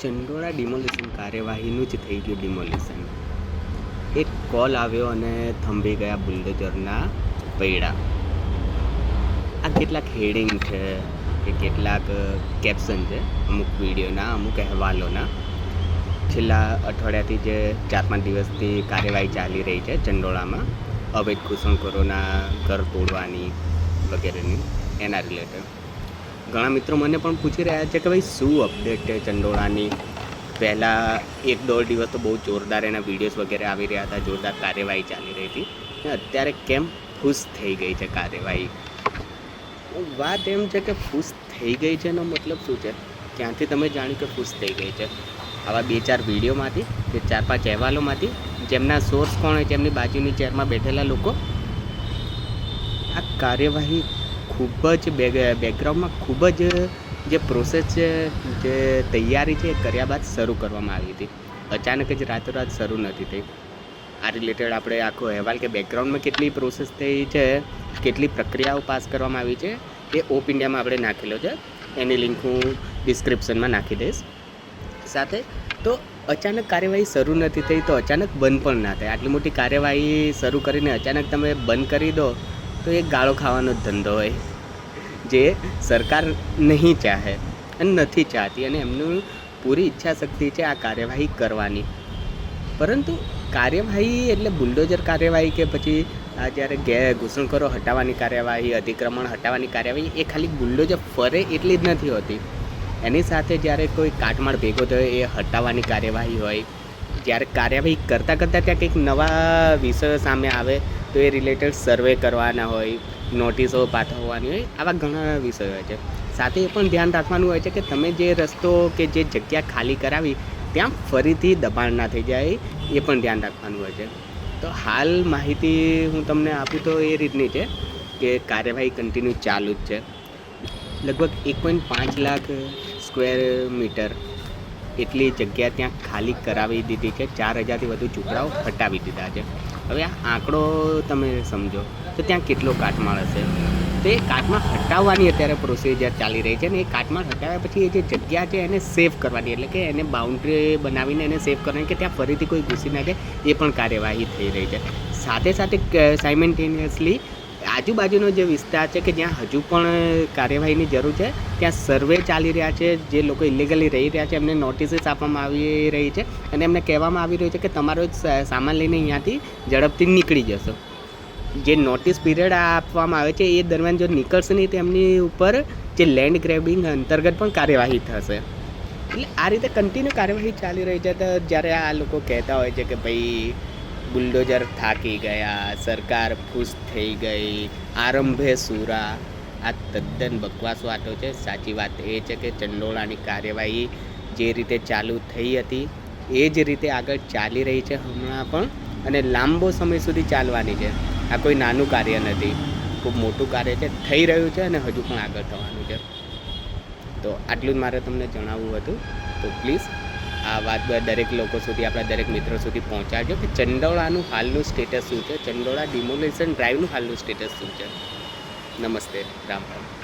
Chandola demolition કાર્યવાહીનું જ થઈ ગયું ડિમોલિશન એક કોલ આવ્યો અને થંભી ગયા બુલડોઝરના પૈડા. આ કેટલાક હેડિંગ છે કે કેટલાક કેપ્શન છે અમુક વિડીયોના, અમુક અહેવાલોના. છેલ્લા અઠવાડિયાથી જે ચાર પાંચ દિવસથી કાર્યવાહી ચાલી રહી છે ચંડોળામાં, અવૈધ ઘૂસણખોરોના ઘર તોડવાની વગેરેની, એના રિલેટેડ ઘણા મિત્રો મને પણ પૂછી રહ્યા છે કે ભાઈ શું અપડેટ છે ચંડોળાની? પહેલાં એક દોઢ દિવસ તો બહુ જોરદાર એના વિડીયોઝ વગેરે આવી રહ્યા હતા, જોરદાર કાર્યવાહી ચાલી રહી હતી. અને અત્યારે કેમ ખુશ થઈ ગઈ છે કાર્યવાહી? વાત એમ છે કે ખુશ થઈ ગઈ છે એનો મતલબ શું છે? ક્યાંથી તમે જાણ્યું કે ખુશ થઈ ગઈ છે. આવા બે ચાર વિડીયોમાંથી કે ચાર પાંચ અહેવાલોમાંથી જેમના સોર્સ કોણ હોય તેમની બાજુની ચેરમાં બેઠેલા લોકો, આ કાર્યવાહી ખૂબ જ બેક બેકગ્રાઉન્ડમાં ખૂબ જ, જે પ્રોસેસ છે, જે તૈયારી છે એ કર્યા બાદ શરૂ કરવામાં આવી હતી. અચાનક જ રાતોરાત શરૂ નથી થઈ. આ રિલેટેડ આપણે આખો અહેવાલ કે બેકગ્રાઉન્ડમાં કેટલી પ્રોસેસ થઈ છે, કેટલી પ્રક્રિયાઓ પાસ કરવામાં આવી છે, એ ઓપ ઇન્ડિયામાં આપણે નાખેલો છે. એની લિંક હું ડિસ્ક્રિપ્શનમાં નાખી દઈશ. સાથે, તો અચાનક કાર્યવાહી શરૂ નથી થઈ તો અચાનક બંધ પણ ના થાય. આટલી મોટી કાર્યવાહી શરૂ કરીને અચાનક તમે બંધ કરી દો તો એ ગાળો ખાવાનો ધંધો હોય, જે સરકાર નહીં ચાહે અને નથી ચાહતી અને એમનું પૂરી ઈચ્છા શક્તિ છે આ કાર્યવાહી કરવાની. પરંતુ કાર્યવાહી એટલે બુલડોઝર કાર્યવાહી કે પછી આ જ્યારે ગે ઘૂસણખોરો હટાવવાની કાર્યવાહી, અતિક્રમણ હટાવવાની કાર્યવાહી, એ ખાલી બુલડોઝર ફરે એટલી જ નથી હોતી. એની સાથે જ્યારે કોઈ કાટમાળ ભેગો થયો એ હટાવવાની કાર્યવાહી હોય, જ્યારે કાર્યવાહી કરતાં કરતાં ત્યાં કંઈક નવા વિષયો સામે આવે તો એ રિલેટેડ સર્વે કરવાના હોય નોટિસો પાઠવવાની હોય, આવા ઘણા વિષયો હોય છે. સાથે એ પણ ધ્યાન રાખવાનું હોય છે કે તમે જે રસ્તો કે જે જગ્યા ખાલી કરાવી, ત્યાં ફરીથી દબાણ ના થઈ જાય, એ પણ ધ્યાન રાખવાનું હોય છે. તો હાલ માહિતી હું તમને આપું તો એ રીતની છે કે કાર્યવાહી કન્ટિન્યુ ચાલુ જ છે. લગભગ એક પોઈન્ટ પાંચ લાખ સ્ક્વેર મીટર એટલી જગ્યા ત્યાં ખાલી કરાવી દીધી છે. ચાર હજારથી વધુ ઝૂંપડાઓ હટાવી દીધા છે. હવે આ આંકડો તમે સમજો તો ત્યાં કેટલો કાટમાળ હશે? તો એ કાટમાળ હટાવવાની અત્યારે પ્રોસિજર ચાલી રહી છે ને એ કાટમાળ હટાવ્યા પછી એ જે જગ્યા છે એને સેફ કરવાની, એટલે કે એને બાઉન્ડ્રી બનાવીને એને સેફ કરવાની કે ત્યાં ફરીથી કોઈ ઘૂસી ના જાય એ પણ કાર્યવાહી થઈ રહી છે. સાથે સાથે સાયમેન્ટેનિયસલી આજુબાજુનો જે વિસ્તાર છે કે જ્યાં હજુ પણ કાર્યવાહીની જરૂર છે, ત્યાં સર્વે ચાલી રહ્યા છે, જે લોકો ઇલીગલી રહી રહ્યા છે, એમને નોટિસીસ આપવામાં આવી રહી છે અને એમને કહેવામાં આવી રહ્યું છે કે તમારો સામાન લઈને અહીંયાથી ઝડપથી નીકળી જશો. જે નોટિસ પીરિયડ આપવામાં આવે છે, એ દરમિયાન જો નીકળશે નહીં, તો એમની ઉપર જે લેન્ડ ગ્રેબિંગ અંતર્ગત પણ કાર્યવાહી થશે. એટલે આ રીતે કન્ટિન્યુ કાર્યવાહી ચાલી રહી છે, તો જ્યારે આ લોકો કહેતા હોય છે કે ભાઈ બુલડોઝર થાકી ગયા, સરકાર ખુશ થઈ ગઈ, આરંભે સુરા. આ તદ્દન બકવાસ વાતો છે. સાચી વાત એ છે કે ચંડોળાની કાર્યવાહી જે રીતે ચાલુ થઈ હતી, એ જ રીતે આગળ ચાલી રહી છે હમણાં પણ અને લાંબો સમય સુધી ચાલવાની છે. આ કોઈ નાનું કાર્ય નથી. ખૂબ મોટું કાર્ય છે. થઈ રહ્યું છે અને હજુ પણ આગળ થવાનું છે. તો આટલું જ મારે તમને જણાવવું હતું. તો પ્લીઝ આ વાત દરેક લોકો સુધી, આપણા દરેક મિત્રો સુધી પહોંચાડજો કે ચંડોળાનું હાલનું સ્ટેટસ શું છે? ચંડોળા ડિમોલેશન ડ્રાઈવનું હાલનું સ્ટેટસ શું છે? નમસ્તે, રામ રામ.